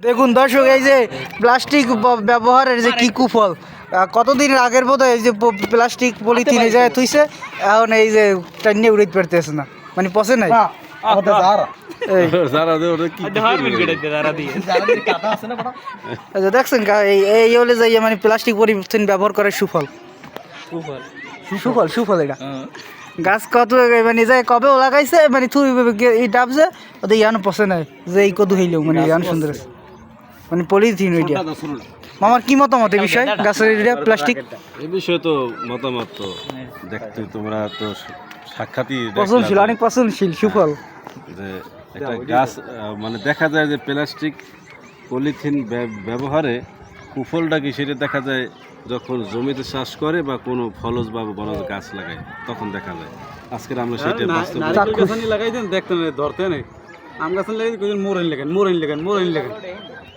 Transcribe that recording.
দেখুন দর্শক এই যে প্লাস্টিক ব্যবহারের যে কি কুফল কতদিন আগের বোধ এই যে প্লাস্টিক পলিথিনে যায় থুইছে এখন এই যে টাইনে উড়াইতে পারতেছে না। মানে পচে নাই? এই। এই যে দেখছেন এই এই হলে যাই মানে প্লাস্টিক পলিথিন ব্যবহার করার সুফল। সুফল। সুফল এটা। গাছ কত মানে যায় কবেও লাগাইছে মানে থুই এই ডাবছে ওদের ইয়ানো পচে নাই যে এই কদু হইলেও মানে ইয়ান সুন্দর আছে। মানে পলিথিন ওইটা। মামার কি মতামত এই বিষয়? গাছের এটা প্লাস্টিক এই বিষয়ে তো মতামত তো দেখতে তোমরা তো সাক্ষাৎই পচনশীল দেখলা অনেক পচনশীল সুফল। যে একটা গাছ মানে দেখা যায় যে প্লাস্টিক পলিথিন ব্যব- ব্যবহারে কুফলটা কি সেটা দেখা যায় যখন জমিতে চাষ করে বা কোনো ফলজ বা বনজ গাছ লাগায় তখন দেখা যায়। আজকের আমরা সেটা লাগাই দেন দেখতেন ধরতে নেই। আম গাছানি লাগাই দিন মোরেন লেখেন মোরেন লেখেন মোরেন লেখেন